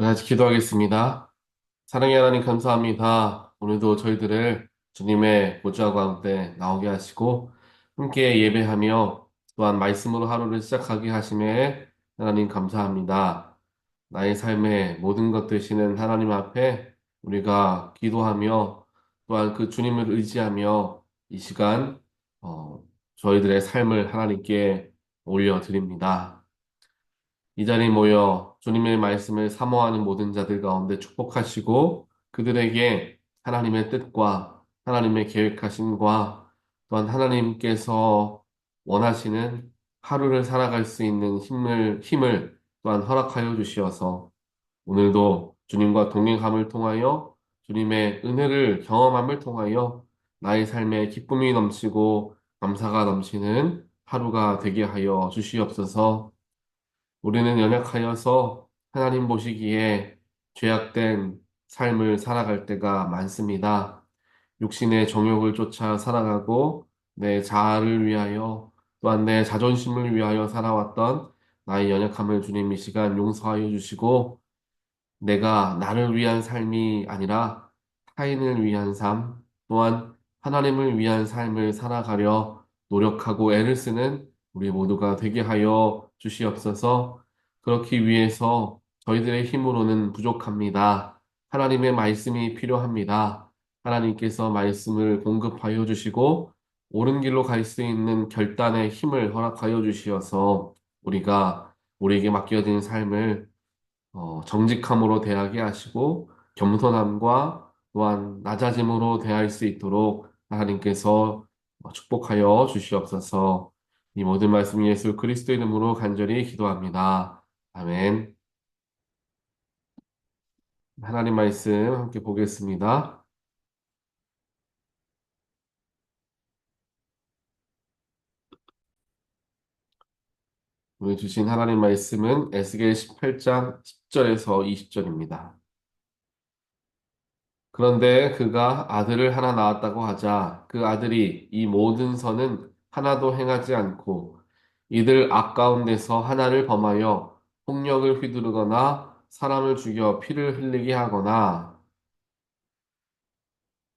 같이 기도하겠습니다. 사랑의 하나님 감사합니다. 오늘도 저희들을 주님의 보좌 가운데 나오게 하시고 함께 예배하며 또한 말씀으로 하루를 시작하게 하심에 하나님 감사합니다. 나의 삶의 모든 것 되시는 하나님 앞에 우리가 기도하며 또한 그 주님을 의지하며 이 시간 어, 저희들의 삶을 하나님께 올려드립니다. 이 자리에 모여 주님의 말씀을 사모하는 모든 자들 가운데 축복하시고 그들에게 하나님의 뜻과 하나님의 계획하심과 또한 하나님께서 원하시는 하루를 살아갈 수 있는 힘을, 힘을 또한 허락하여 주시어서 오늘도 주님과 동행함을 통하여 주님의 은혜를 경험함을 통하여 나의 삶에 기쁨이 넘치고 감사가 넘치는 하루가 되게 하여 주시옵소서. 우리는 연약하여서 하나님 보시기에 죄악된 삶을 살아갈 때가 많습니다. 육신의 정욕을 쫓아 살아가고 내 자아를 위하여 또한 내 자존심을 위하여 살아왔던 나의 연약함을 주님 이 시간 용서하여 주시고 내가 나를 위한 삶이 아니라 타인을 위한 삶 또한 하나님을 위한 삶을 살아가려 노력하고 애를 쓰는 우리 모두가 되게 하여 주시옵소서. 그렇기 위해서 저희들의 힘으로는 부족합니다. 하나님의 말씀이 필요합니다. 하나님께서 말씀을 공급하여 주시고 옳은 길로 갈 수 있는 결단의 힘을 허락하여 주시어서 우리가 우리에게 맡겨진 삶을 어, 정직함으로 대하게 하시고 겸손함과 또한 낮아짐으로 대할 수 있도록 하나님께서 축복하여 주시옵소서. 이 모든 말씀 예수 그리스도 이름으로 간절히 기도합니다. 아멘. 하나님 말씀 함께 보겠습니다. 오늘 주신 하나님 말씀은 에스겔 18장 10절에서 20절입니다. 그런데 그가 아들을 하나 낳았다고 하자 그 아들이 이 모든 선은 하나도 행하지 않고 이들 악 가운데서 하나를 범하여 폭력을 휘두르거나 사람을 죽여 피를 흘리게 하거나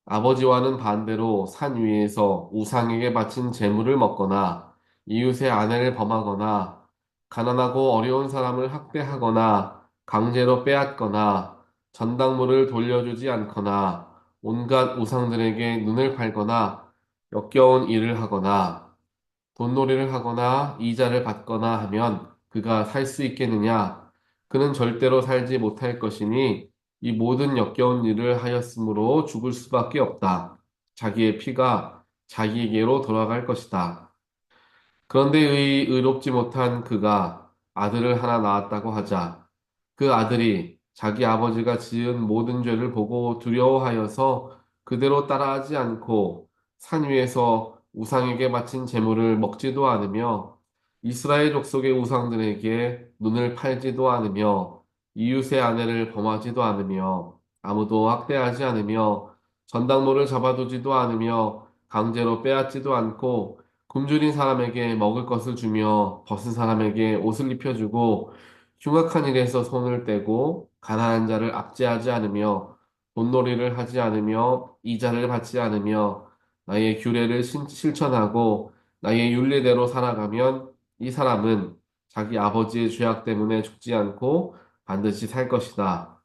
아버지와는 반대로 산 위에서 우상에게 바친 재물을 먹거나 이웃의 아내를 범하거나 가난하고 어려운 사람을 학대하거나 강제로 빼앗거나 전당물을 돌려주지 않거나 온갖 우상들에게 눈을 팔거나 역겨운 일을 하거나 돈놀이를 하거나 이자를 받거나 하면 그가 살 수 있겠느냐? 그는 절대로 살지 못할 것이니 이 모든 역겨운 일을 하였으므로 죽을 수밖에 없다. 자기의 피가 자기에게로 돌아갈 것이다. 그런데 의, 의롭지 못한 그가 아들을 하나 낳았다고 하자 그 아들이 자기 아버지가 지은 모든 죄를 보고 두려워하여서 그대로 따라하지 않고 산 위에서 우상에게 바친 재물을 먹지도 않으며 이스라엘 족속의 우상들에게 눈을 팔지도 않으며 이웃의 아내를 범하지도 않으며 아무도 학대하지 않으며 전당물을 잡아두지도 않으며 강제로 빼앗지도 않고 굶주린 사람에게 먹을 것을 주며 벗은 사람에게 옷을 입혀주고 흉악한 일에서 손을 떼고 가난한 자를 압제하지 않으며 돈놀이를 하지 않으며 이자를 받지 않으며 나의 규례를 신- 실천하고 나의 율례대로 살아가면 이 사람은 자기 아버지의 죄악 때문에 죽지 않고 반드시 살 것이다.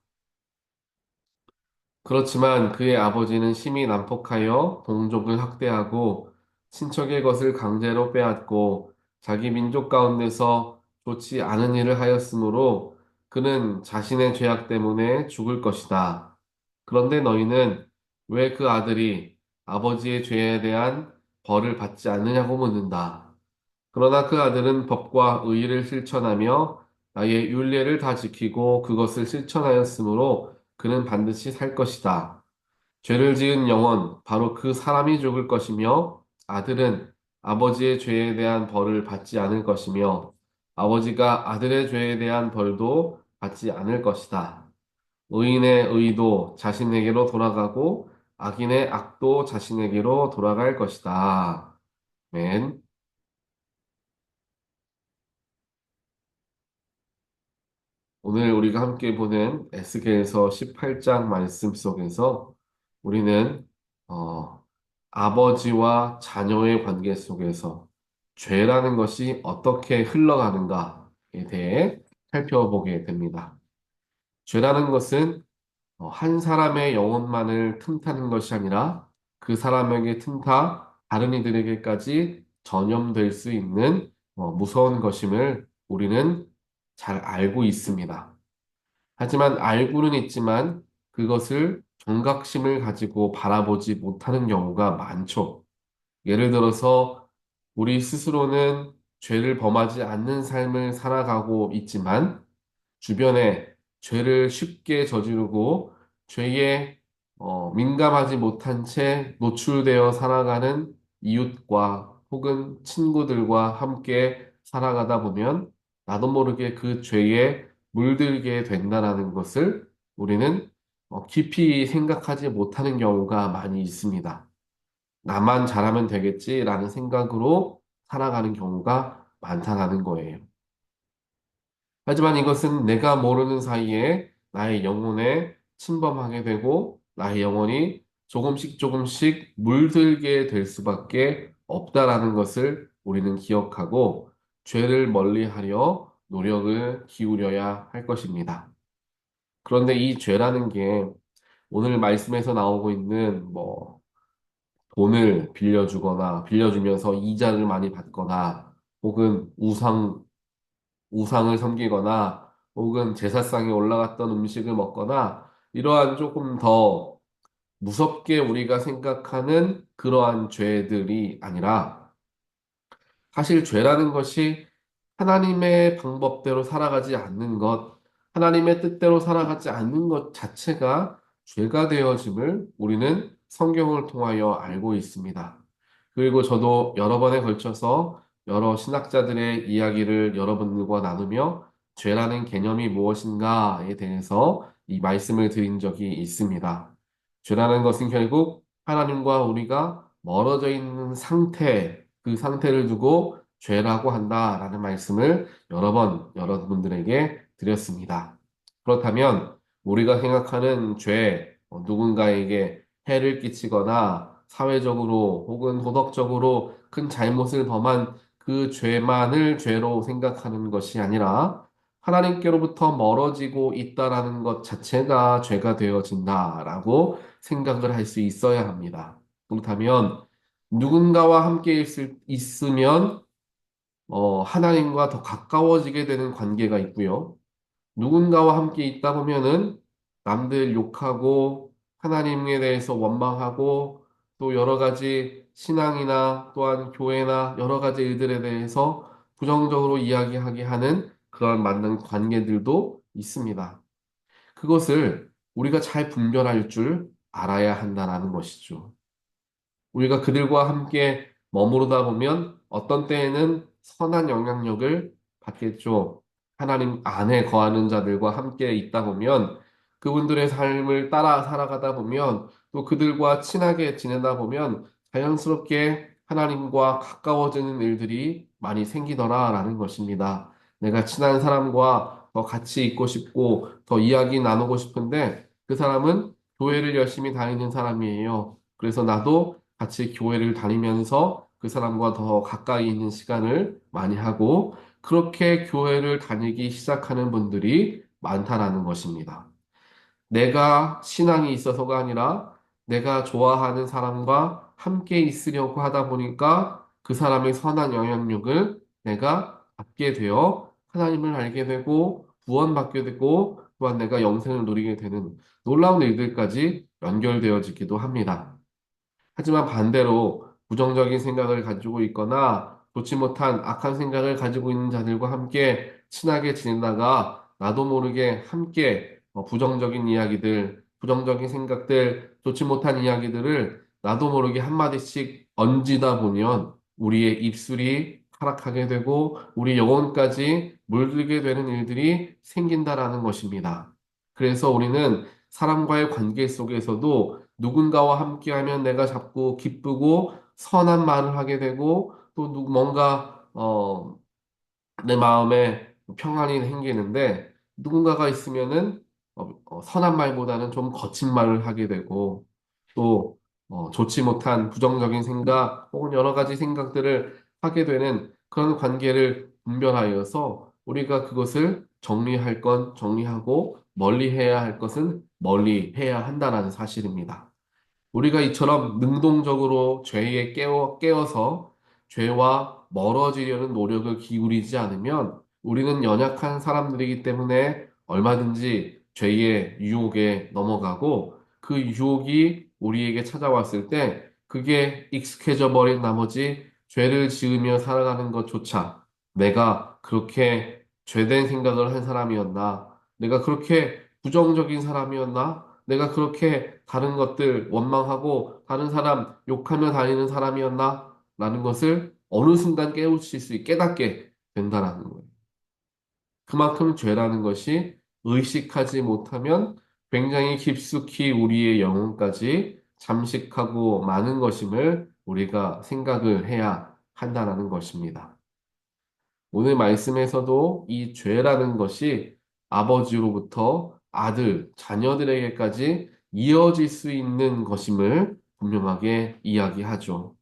그렇지만 그의 아버지는 심히 난폭하여 동족을 학대하고 친척의 것을 강제로 빼앗고 자기 민족 가운데서 좋지 않은 일을 하였으므로 그는 자신의 죄악 때문에 죽을 것이다. 그런데 너희는 왜 그 아들이 아버지의 죄에 대한 벌을 받지 않느냐고 묻는다. 그러나 그 아들은 법과 의의를 실천하며 나의 율례를 다 지키고 그것을 실천하였으므로 그는 반드시 살 것이다. 죄를 지은 영혼, 바로 그 사람이 죽을 것이며 아들은 아버지의 죄에 대한 벌을 받지 않을 것이며 아버지가 아들의 죄에 대한 벌도 받지 않을 것이다. 의인의 의도 자신에게로 돌아가고 악인의 악도 자신에게로 돌아갈 것이다. 맨. 오늘 우리가 함께 보는 에스겔서 18장 말씀 속에서 우리는 어, 아버지와 자녀의 관계 속에서 죄라는 것이 어떻게 흘러가는가에 대해 살펴보게 됩니다. 죄라는 것은 어, 한 사람의 영혼만을 틈타는 것이 아니라 그 사람에게 틈타 다른 이들에게까지 전염될 수 있는 어, 무서운 것임을 우리는 잘 알고 있습니다. 하지만 알고는 있지만 그것을 경각심을 가지고 바라보지 못하는 경우가 많죠. 예를 들어서 우리 스스로는 죄를 범하지 않는 삶을 살아가고 있지만 주변에 죄를 쉽게 저지르고 죄에 어, 민감하지 못한 채 노출되어 살아가는 이웃과 혹은 친구들과 함께 살아가다 보면 나도 모르게 그 죄에 물들게 된다는 것을 우리는 어, 깊이 생각하지 못하는 경우가 많이 있습니다. 나만 잘하면 되겠지라는 생각으로 살아가는 경우가 많다는 거예요. 하지만 이것은 내가 모르는 사이에 나의 영혼에 침범하게 되고 나의 영혼이 조금씩 조금씩 물들게 될 수밖에 없다라는 것을 우리는 기억하고 죄를 멀리하려 노력을 기울여야 할 것입니다. 그런데 이 죄라는 게 오늘 말씀에서 나오고 있는 뭐 돈을 빌려주거나 빌려주면서 이자를 많이 받거나 혹은 우상 우상을 섬기거나 혹은 제사상에 올라갔던 음식을 먹거나 이러한 조금 더 무섭게 우리가 생각하는 그러한 죄들이 아니라 사실 죄라는 것이 하나님의 방법대로 살아가지 않는 것, 하나님의 뜻대로 살아가지 않는 것 자체가 죄가 되어짐을 우리는 성경을 통하여 알고 있습니다. 그리고 저도 여러 번에 걸쳐서 여러 신학자들의 이야기를 여러분들과 나누며 죄라는 개념이 무엇인가에 대해서 이 말씀을 드린 적이 있습니다. 죄라는 것은 결국 하나님과 우리가 멀어져 있는 상태, 그 상태를 두고 죄라고 한다라는 말씀을 여러 번 여러분들에게 드렸습니다. 그렇다면 우리가 생각하는 죄, 어, 누군가에게 해를 끼치거나 사회적으로 혹은 도덕적으로 큰 잘못을 범한 그 죄만을 죄로 생각하는 것이 아니라 하나님께로부터 멀어지고 있다라는 것 자체가 죄가 되어진다라고 생각을 할 수 있어야 합니다. 그렇다면 누군가와 함께 있을, 있으면 어, 하나님과 더 가까워지게 되는 관계가 있고요. 누군가와 함께 있다 보면은 남들 욕하고 하나님에 대해서 원망하고 또 여러 가지 신앙이나 또한 교회나 여러 가지 일들에 대해서 부정적으로 이야기하게 하는 그런 만난 관계들도 있습니다. 그것을 우리가 잘 분별할 줄 알아야 한다는 것이죠. 우리가 그들과 함께 머무르다 보면 어떤 때에는 선한 영향력을 받겠죠. 하나님 안에 거하는 자들과 함께 있다 보면 그분들의 삶을 따라 살아가다 보면 또 그들과 친하게 지내다 보면 자연스럽게 하나님과 가까워지는 일들이 많이 생기더라라는 것입니다. 내가 친한 사람과 더 같이 있고 싶고 더 이야기 나누고 싶은데 그 사람은 교회를 열심히 다니는 사람이에요. 그래서 나도 같이 교회를 다니면서 그 사람과 더 가까이 있는 시간을 많이 하고 그렇게 교회를 다니기 시작하는 분들이 많다라는 것입니다. 내가 신앙이 있어서가 아니라 내가 좋아하는 사람과 함께 있으려고 하다 보니까 그 사람의 선한 영향력을 내가 받게 되어 하나님을 알게 되고 구원받게 되고 또한 내가 영생을 누리게 되는 놀라운 일들까지 연결되어지기도 합니다. 하지만 반대로 부정적인 생각을 가지고 있거나 좋지 못한 악한 생각을 가지고 있는 자들과 함께 친하게 지내다가 나도 모르게 함께 어, 부정적인 이야기들, 부정적인 생각들, 좋지 못한 이야기들을 나도 모르게 한마디씩 얹이다 보면 우리의 입술이 타락하게 되고 우리 영혼까지 물들게 되는 일들이 생긴다라는 것입니다. 그래서 우리는 사람과의 관계 속에서도 누군가와 함께하면 내가 자꾸 기쁘고 선한 말을 하게 되고 또 뭔가 어, 내 마음에 평안이 생기는데 누군가가 있으면은 어, 어, 선한 말보다는 좀 거친 말을 하게 되고 또 어, 좋지 못한 부정적인 생각 혹은 여러 가지 생각들을 하게 되는 그런 관계를 분별하여서 우리가 그것을 정리할 건 정리하고 멀리해야 할 것은 멀리해야 한다는 사실입니다. 우리가 이처럼 능동적으로 죄에 깨어, 깨어서 죄와 멀어지려는 노력을 기울이지 않으면 우리는 연약한 사람들이기 때문에 얼마든지 죄의 유혹에 넘어가고 그 유혹이 우리에게 찾아왔을 때 그게 익숙해져 버린 나머지 죄를 지으며 살아가는 것조차 내가 그렇게 죄된 생각을 한 사람이었나? 내가 그렇게 부정적인 사람이었나? 내가 그렇게 다른 것들 원망하고 다른 사람 욕하며 다니는 사람이었나? 라는 것을 어느 순간 깨우칠 수, 깨닫게 된다라는 거예요. 그만큼 죄라는 것이 의식하지 못하면 굉장히 깊숙이 우리의 영혼까지 잠식하고 많은 것임을 우리가 생각을 해야 한다라는 것입니다. 오늘 말씀에서도 이 죄라는 것이 아버지로부터 아들, 자녀들에게까지 이어질 수 있는 것임을 분명하게 이야기하죠.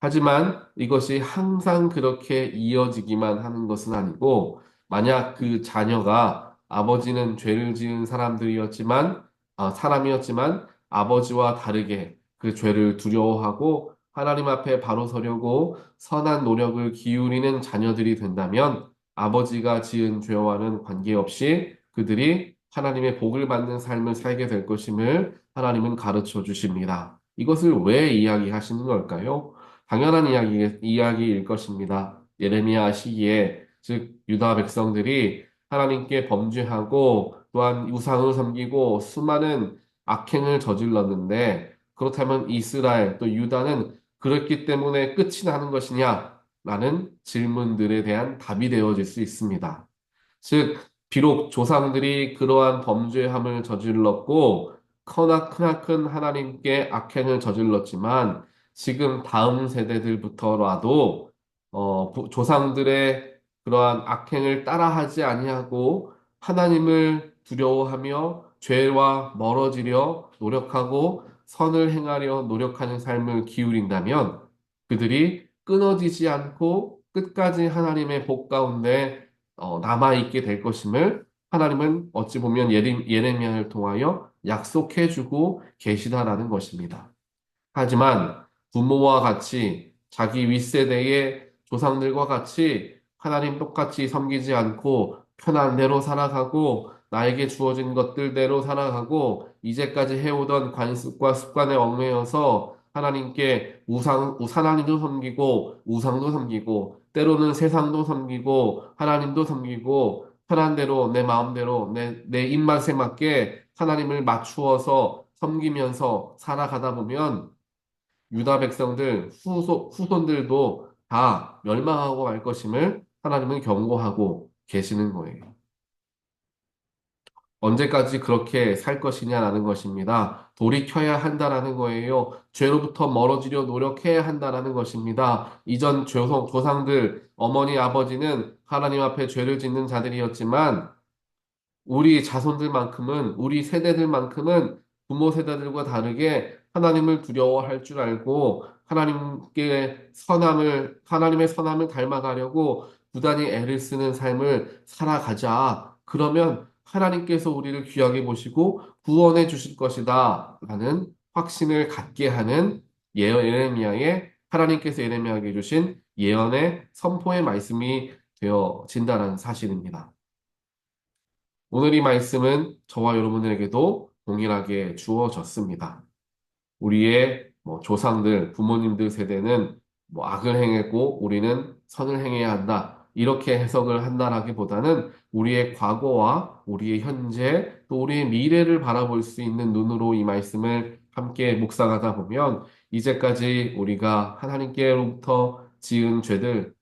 하지만 이것이 항상 그렇게 이어지기만 하는 것은 아니고, 만약 그 자녀가 아버지는 죄를 지은 사람들이었지만, 아, 사람이었지만, 아버지와 다르게 그 죄를 두려워하고 하나님 앞에 바로 서려고 선한 노력을 기울이는 자녀들이 된다면, 아버지가 지은 죄와는 관계없이 그들이 하나님의 복을 받는 삶을 살게 될 것임을 하나님은 가르쳐 주십니다. 이것을 왜 이야기하시는 걸까요? 당연한 이야기, 이야기일 것입니다. 예레미야 시기에, 즉, 유다 백성들이 하나님께 범죄하고 또한 우상을 섬기고 수많은 악행을 저질렀는데, 그렇다면 이스라엘 또 유다는 그렇기 때문에 끝이 나는 것이냐? 라는 질문들에 대한 답이 되어질 수 있습니다. 즉, 비록 조상들이 그러한 범죄함을 저질렀고, 커나 크나큰 하나님께 악행을 저질렀지만, 지금 다음 세대들부터라도 어, 조상들의 그러한 악행을 따라하지 아니하고 하나님을 두려워하며 죄와 멀어지려 노력하고 선을 행하려 노력하는 삶을 기울인다면 그들이 끊어지지 않고 끝까지 하나님의 복 가운데 어, 남아있게 될 것임을 하나님은 어찌 보면 예레미야를 통하여 약속해주고 계시다라는 것입니다. 하지만 부모와 같이 자기 윗세대의 조상들과 같이 하나님 똑같이 섬기지 않고 편한 대로 살아가고 나에게 주어진 것들대로 살아가고 이제까지 해오던 관습과 습관에 얽매여서 하나님께 우상, 하나님도 섬기고 우상도 섬기고 때로는 세상도 섬기고 하나님도 섬기고 편한 대로 내 마음대로 내, 내 입맛에 맞게 하나님을 맞추어서 섬기면서 살아가다 보면 유다 백성들 후손, 후손들도 다 멸망하고 말 것임을 하나님은 경고하고 계시는 거예요. 언제까지 그렇게 살 것이냐라는 것입니다. 돌이켜야 한다라는 거예요. 죄로부터 멀어지려 노력해야 한다라는 것입니다. 이전 조상, 조상들, 어머니, 아버지는 하나님 앞에 죄를 짓는 자들이었지만 우리 자손들만큼은, 우리 세대들만큼은 부모 세대들과 다르게 하나님을 두려워할 줄 알고 하나님께 선함을 하나님의 선함을 닮아가려고 부단히 애를 쓰는 삶을 살아가자. 그러면 하나님께서 우리를 귀하게 보시고 구원해 주실 것이다. 라는 확신을 갖게 하는 예레미야의 하나님께서 예레미야에게 주신 예언의 선포의 말씀이 되어진다는 사실입니다. 오늘 이 말씀은 저와 여러분에게도 동일하게 주어졌습니다. 우리의 뭐 조상들, 부모님들 세대는 뭐 악을 행했고 우리는 선을 행해야 한다. 이렇게 해석을 한다라기보다는 우리의 과거와 우리의 현재 또 우리의 미래를 바라볼 수 있는 눈으로 이 말씀을 함께 묵상하다 보면 이제까지 우리가 하나님께로부터 지은 죄들,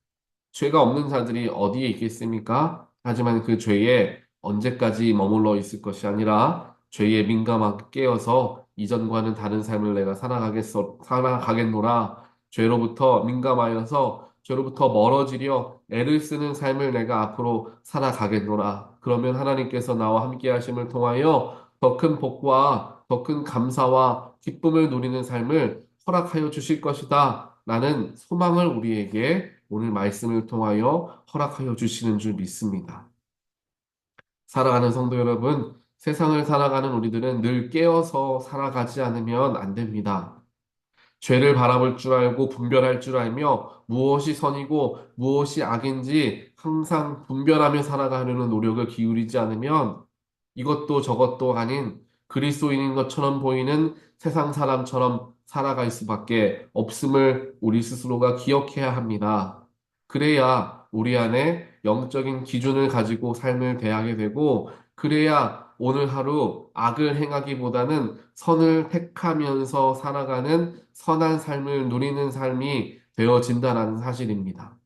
죄가 없는 자들이 어디에 있겠습니까? 하지만 그 죄에 언제까지 머물러 있을 것이 아니라 죄에 민감하게 깨어서 이전과는 다른 삶을 내가 살아가겠어, 살아가겠노라. 죄로부터 민감하여서 죄로부터 멀어지려 애를 쓰는 삶을 내가 앞으로 살아가겠노라. 그러면 하나님께서 나와 함께 하심을 통하여 더 큰 복과 더 큰 감사와 기쁨을 누리는 삶을 허락하여 주실 것이다. 라는 소망을 우리에게 오늘 말씀을 통하여 허락하여 주시는 줄 믿습니다. 살아가는 성도 여러분, 세상을 살아가는 우리들은 늘 깨어서 살아가지 않으면 안 됩니다. 죄를 바라볼 줄 알고 분별할 줄 알며 무엇이 선이고 무엇이 악인지 항상 분별하며 살아가려는 노력을 기울이지 않으면 이것도 저것도 아닌 그리스도인인 것처럼 보이는 세상 사람처럼 살아갈 수밖에 없음을 우리 스스로가 기억해야 합니다. 그래야 우리 안에 영적인 기준을 가지고 삶을 대하게 되고 그래야 오늘 하루 악을 행하기보다는 선을 택하면서 살아가는 선한 삶을 누리는 삶이 되어진다라는 사실입니다.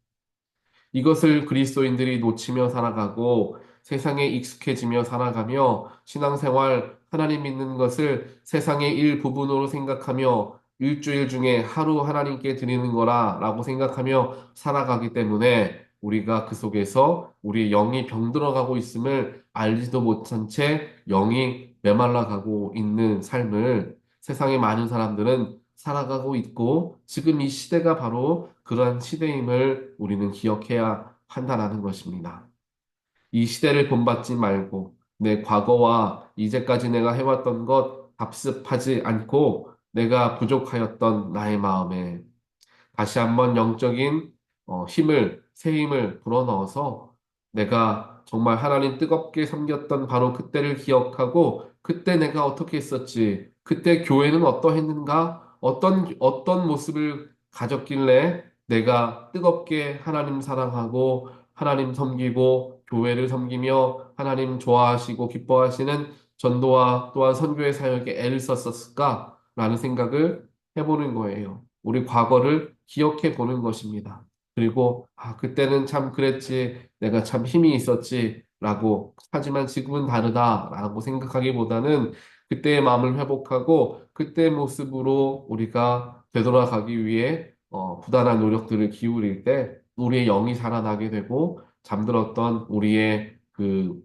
이것을 그리스도인들이 놓치며 살아가고 세상에 익숙해지며 살아가며 신앙생활, 하나님 믿는 것을 세상의 일부분으로 생각하며 일주일 중에 하루 하나님께 드리는 거라 라고 생각하며 살아가기 때문에 우리가 그 속에서 우리의 영이 병들어가고 있음을 알지도 못한 채 영이 메말라가고 있는 삶을 세상의 많은 사람들은 살아가고 있고 지금 이 시대가 바로 그러한 시대임을 우리는 기억해야 한다는 것입니다. 이 시대를 본받지 말고 내 과거와 이제까지 내가 해왔던 것 답습하지 않고 내가 부족하였던 나의 마음에 다시 한번 영적인 어, 힘을, 새 힘을 불어넣어서 내가 정말 하나님 뜨겁게 섬겼던 바로 그때를 기억하고 그때 내가 어떻게 했었지? 그때 교회는 어떠했는가? 어떤, 어떤 모습을 가졌길래 내가 뜨겁게 하나님 사랑하고 하나님 섬기고 교회를 섬기며 하나님 좋아하시고 기뻐하시는 전도와 또한 선교의 사역에 애를 썼었을까? 라는 생각을 해보는 거예요. 우리 과거를 기억해 보는 것입니다. 그리고 아, 그때는 참 그랬지. 내가 참 힘이 있었지. 라고 하지만 지금은 다르다라고 생각하기보다는 그때의 마음을 회복하고 그때의 모습으로 우리가 되돌아가기 위해 어, 부단한 노력들을 기울일 때 우리의 영이 살아나게 되고 잠들었던 우리의 그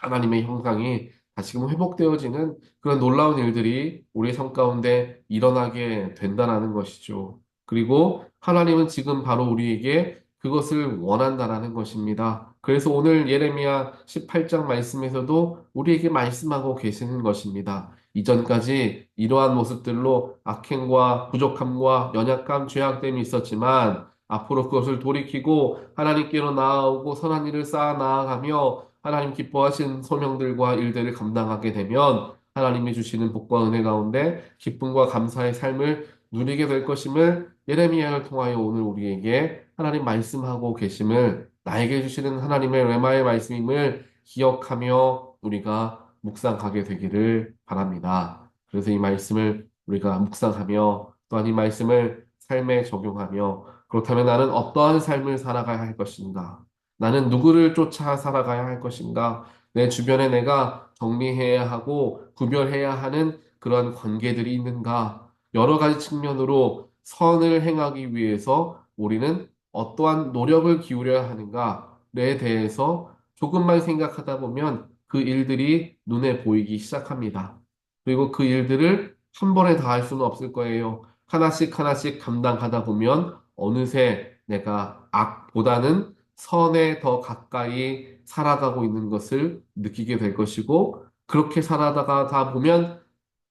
하나님의 형상이 다시금 회복되어지는 그런 놀라운 일들이 우리의 삶 가운데 일어나게 된다는 것이죠. 그리고 하나님은 지금 바로 우리에게 그것을 원한다라는 것입니다. 그래서 오늘 예레미야 18장 말씀에서도 우리에게 말씀하고 계시는 것입니다. 이전까지 이러한 모습들로 악행과 부족함과 연약감, 죄악됨이 있었지만 앞으로 그것을 돌이키고 하나님께로 나아오고 선한 일을 쌓아 나아가며 하나님 기뻐하신 소명들과 일들을 감당하게 되면 하나님이 주시는 복과 은혜 가운데 기쁨과 감사의 삶을 누리게 될 것임을 예레미야를 통하여 오늘 우리에게 하나님 말씀하고 계심을 나에게 주시는 하나님의 레마의 말씀임을 기억하며 우리가 묵상하게 되기를 바랍니다. 그래서 이 말씀을 우리가 묵상하며 또한 이 말씀을 삶에 적용하며 그렇다면 나는 어떠한 삶을 살아가야 할 것인가? 나는 누구를 쫓아 살아가야 할 것인가? 내 주변에 내가 정리해야 하고 구별해야 하는 그런 관계들이 있는가? 여러 가지 측면으로 선을 행하기 위해서 우리는 어떠한 노력을 기울여야 하는가에 대해서 조금만 생각하다 보면 그 일들이 눈에 보이기 시작합니다. 그리고 그 일들을 한 번에 다 할 수는 없을 거예요. 하나씩 하나씩 감당하다 보면 어느새 내가 악보다는 선에 더 가까이 살아가고 있는 것을 느끼게 될 것이고, 그렇게 살아가다 보면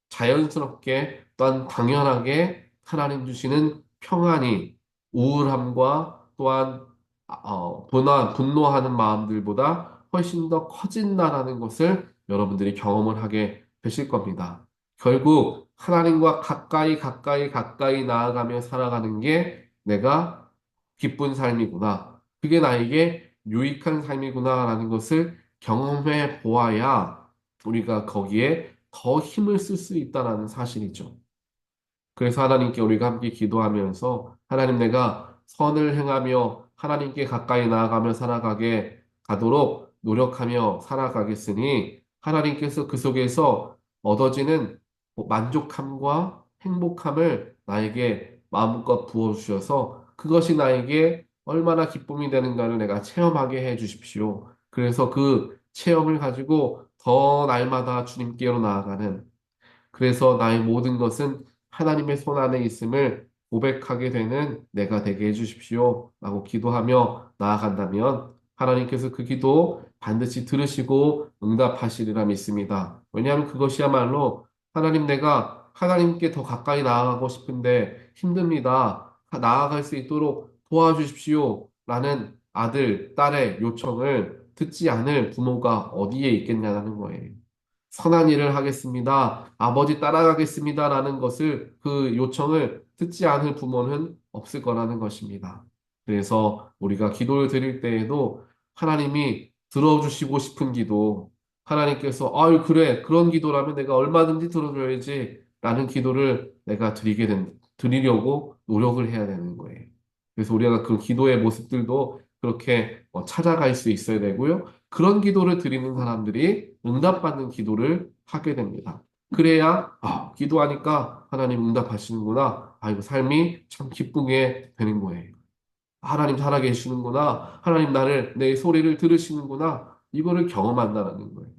자연스럽게 또한 당연하게 하나님 주시는 평안이 우울함과 또한 어, 분노, 분노하는 마음들보다 훨씬 더 커진다라는 것을 여러분들이 경험을 하게 되실 겁니다. 결국 하나님과 가까이 가까이 가까이 나아가며 살아가는 게 내가 기쁜 삶이구나. 그게 나에게 유익한 삶이구나라는 것을 경험해 보아야 우리가 거기에 더 힘을 쓸 수 있다라는 사실이죠. 그래서 하나님께 우리가 함께 기도하면서 하나님 내가 선을 행하며 하나님께 가까이 나아가며 살아가게 가도록 노력하며 살아가겠으니 하나님께서 그 속에서 얻어지는 만족함과 행복함을 나에게 마음껏 부어주셔서 그것이 나에게 얼마나 기쁨이 되는가를 내가 체험하게 해 주십시오. 그래서 그 체험을 가지고 더 날마다 주님께로 나아가는 그래서 나의 모든 것은 하나님의 손 안에 있음을 고백하게 되는 내가 되게 해주십시오. 라고 기도하며 나아간다면 하나님께서 그 기도 반드시 들으시고 응답하시리라 믿습니다. 왜냐하면 그것이야말로 하나님 내가 하나님께 더 가까이 나아가고 싶은데 힘듭니다. 나아갈 수 있도록 도와주십시오. 라는 아들, 딸의 요청을 듣지 않을 부모가 어디에 있겠냐는 거예요. 선한 일을 하겠습니다. 아버지 따라가겠습니다. 라는 것을 그 요청을 듣지 않을 부모는 없을 거라는 것입니다. 그래서 우리가 기도를 드릴 때에도 하나님이 들어주시고 싶은 기도, 하나님께서, 아유, 그래, 그런 기도라면 내가 얼마든지 들어줘야지. 라는 기도를 내가 드리게 된, 드리려고 노력을 해야 되는 거예요. 그래서 우리가 그 기도의 모습들도 그렇게 어, 찾아갈 수 있어야 되고요. 그런 기도를 드리는 사람들이 응답받는 기도를 하게 됩니다. 그래야 아, 기도하니까 하나님 응답하시는구나. 아, 이거 삶이 참 기쁘게 되는 거예요. 하나님 살아계시는구나. 하나님 나를 내 소리를 들으시는구나. 이거를 경험한다는 거예요.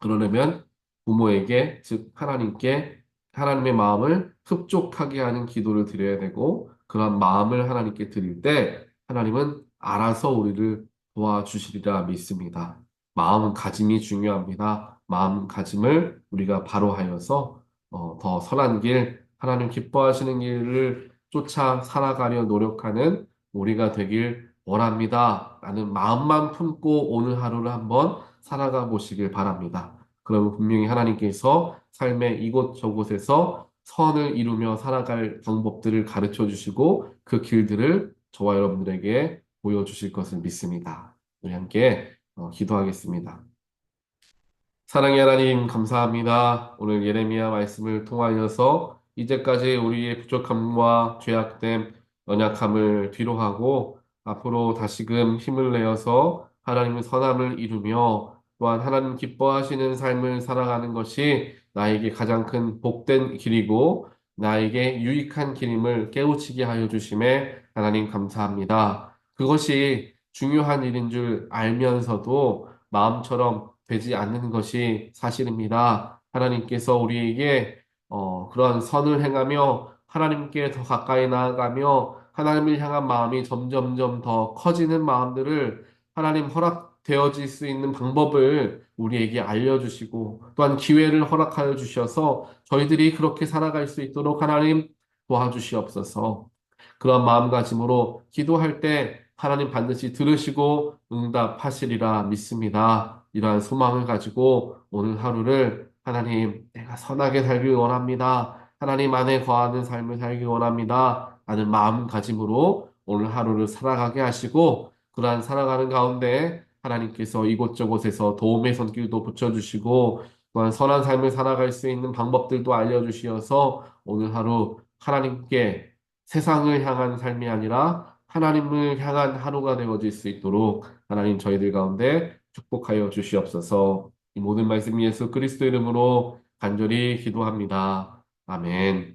그러려면 부모에게 즉 하나님께 하나님의 마음을 흡족하게 하는 기도를 드려야 되고 그런 마음을 하나님께 드릴 때 하나님은 알아서 우리를 도와주시리라 믿습니다. 마음 가짐이 중요합니다. 마음 가짐을 우리가 바로 하여서 어, 더 선한 길, 하나님 기뻐하시는 길을 쫓아 살아가려 노력하는 우리가 되길 원합니다. 라는 마음만 품고 오늘 하루를 한번 살아가 보시길 바랍니다. 그러면 분명히 하나님께서 삶의 이곳저곳에서 선을 이루며 살아갈 방법들을 가르쳐 주시고 그 길들을 저와 여러분들에게 보여주실 것을 믿습니다. 우리 함께 어, 기도하겠습니다. 사랑의 하나님 감사합니다. 오늘 예레미야 말씀을 통하여서 이제까지 우리의 부족함과 죄악됨, 연약함을 뒤로하고 앞으로 다시금 힘을 내어서 하나님의 선함을 이루며 또한 하나님 기뻐하시는 삶을 살아가는 것이 나에게 가장 큰 복된 길이고 나에게 유익한 길임을 깨우치게 하여 주심에 하나님 감사합니다. 그것이 중요한 일인 줄 알면서도 마음처럼 되지 않는 것이 사실입니다. 하나님께서 우리에게 어, 그런 선을 행하며 하나님께 더 가까이 나아가며 하나님을 향한 마음이 점점점 더 커지는 마음들을 하나님 허락되어질 수 있는 방법을 우리에게 알려주시고 또한 기회를 허락하여 주셔서 저희들이 그렇게 살아갈 수 있도록 하나님 도와주시옵소서. 그런 마음가짐으로 기도할 때 하나님 반드시 들으시고 응답하시리라 믿습니다. 이러한 소망을 가지고 오늘 하루를 하나님 내가 선하게 살길 원합니다. 하나님 안에 거하는 삶을 살기 원합니다. 라는 마음가짐으로 오늘 하루를 살아가게 하시고 그러한 살아가는 가운데 하나님께서 이곳저곳에서 도움의 손길도 붙여주시고 또한 선한 삶을 살아갈 수 있는 방법들도 알려주시어서 오늘 하루 하나님께 세상을 향한 삶이 아니라 하나님을 향한 하루가 되어질 수 있도록 하나님 저희들 가운데 축복하여 주시옵소서 이 모든 말씀 예수 그리스도 이름으로 간절히 기도합니다. 아멘.